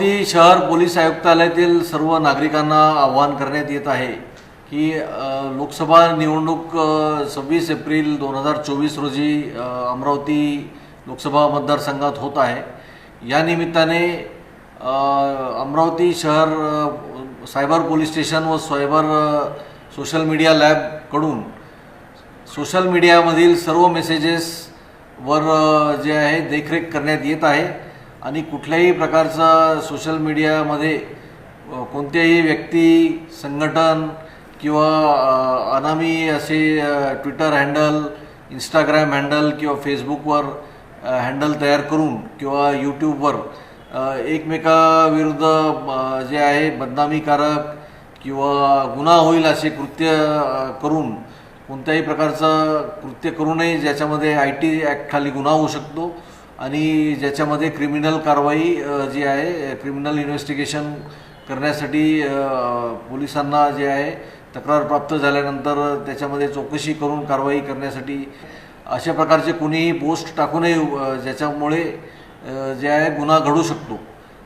ती शहर पोलीस आयुक्तालयातील सर्व नागरिकांना आवाहन करण्यात येत आहे की लोकसभा निवडणूक सव्वीस एप्रिल दोन हजार चोवीस रोजी अमरावती लोकसभा मतदारसंघात होत आहे. या निमित्ताने अमरावती शहर सायबर पोलीस स्टेशन व सायबर सोशल मीडिया लॅबकडून सोशल मीडियामधील सर्व मेसेजेसवर जे आहे देखरेख करण्यात येत आहे. आणि कुठल्याही प्रकारचा सोशल मीडियामध्ये कोणत्याही व्यक्ती संघटन किंवा अनामी असे ट्विटर हँडल इंस्टाग्राम हँडल किंवा फेसबुकवर हँडल तयार करून किंवा यूट्यूबवर एकमेकाविरुद्ध जे आहे बदनामीकारक किंवा गुन्हा होईल असे कृत्य करून कोणत्याही प्रकारचं कृत्य करू नये ज्याच्यामध्ये आय टी ॲक्टखाली गुन्हा होऊ शकतो. आणि ज्याच्यामध्ये क्रिमिनल कारवाई जी आहे क्रिमिनल इन्व्हेस्टिगेशन करण्यासाठी पोलिसांना जे आहे तक्रार प्राप्त झाल्यानंतर त्याच्यामध्ये चौकशी करून कारवाई करण्यासाठी अशा प्रकारचे कुणीही पोस्ट टाकू नये ज्याच्यामुळे जे आहे गुन्हा घडू शकतो.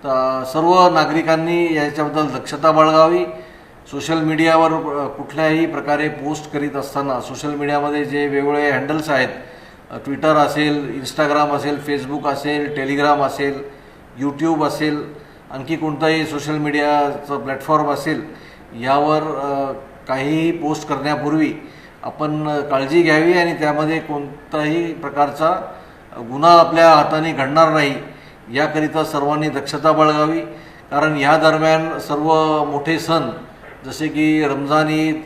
तर सर्व नागरिकांनी याच्याबद्दल दक्षता बाळगावी. सोशल मीडियावर कुठल्याही प्रकारे पोस्ट करीत असताना सोशल मीडियामध्ये जे वेगवेगळे हँडल्स आहेत ट्विटर असेल इंस्टाग्राम असेल फेसबुक असेल टेलिग्राम असेल यूट्यूब असेल आणखी कोणताही सोशल मीडियाचं प्लॅटफॉर्म असेल यावर काहीही पोस्ट करण्यापूर्वी आपण काळजी घ्यावी आणि त्यामध्ये कोणताही प्रकारचा गुन्हा आपल्या हाताने घडणार नाही याकरिता सर्वांनी दक्षता बाळगावी. कारण ह्या दरम्यान सर्व मोठे सण जसे की रमजान ईद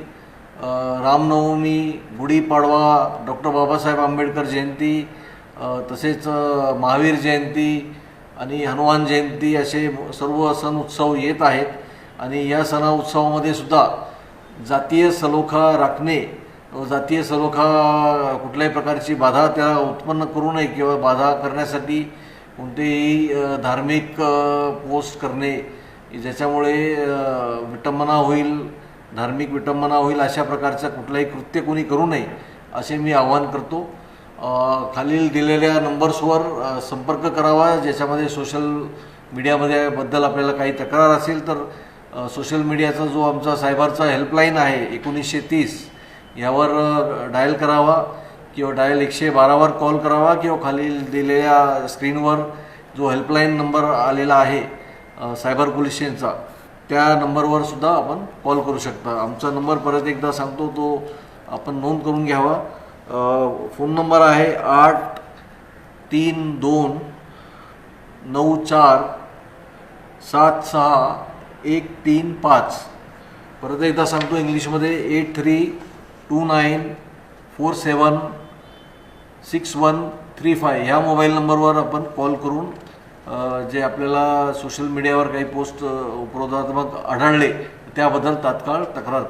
रामनवमी गुढीपाडवा डॉक्टर बाबासाहेब आंबेडकर जयंती तसेच महावीर जयंती आणि हनुमान जयंती असे सर्व सण उत्सव येत आहेत. आणि या सणा उत्सवामध्ये सुद्धा जातीय सलोखा राखणे जातीय सलोखा कुठल्याही प्रकारची बाधा त्या उत्पन्न करू नये किंवा बाधा करण्यासाठी कोणतेही धार्मिक पोस्ट करणे ज्याच्यामुळे विटंबना होईल धार्मिक विटंबना होईल अशा प्रकारचं कुठलंही कृत्य कोणी करू नये असे मी आवाहन करतो. खालील दिलेल्या नंबर्सवर संपर्क करावा ज्याच्यामध्ये सोशल मीडियामध्ये बद्दल आपल्याला काही तक्रार असेल तर सोशल मीडियाचा जो आमचा सायबरचा हेल्पलाईन आहे एकोणीसशे तीस यावर डायल करावा किंवा डायल एकशे बारावर कॉल करावा किंवा खालील दिलेल्या स्क्रीनवर जो हेल्पलाईन नंबर आलेला आहे सायबर पोलीस त्या नंबरवर सुद्धा आपण कॉल करू शकता. आमचा नंबर परत एकदा सांगतो तो आपण नोंद करून घ्यावा. फोन नंबर आहे आठ तीन दोन नऊ चार सात सहा एक तीन पाच. परत एकदा सांगतो इंग्लिशमध्ये eight three two nine four seven six one three five. ह्या मोबाईल नंबरवर आपण कॉल करून जे आपल्याला सोशल मीडियावर काही पोस्ट उपरोधात्मक आढळले त्याबद्दल तात्काळ तक्रार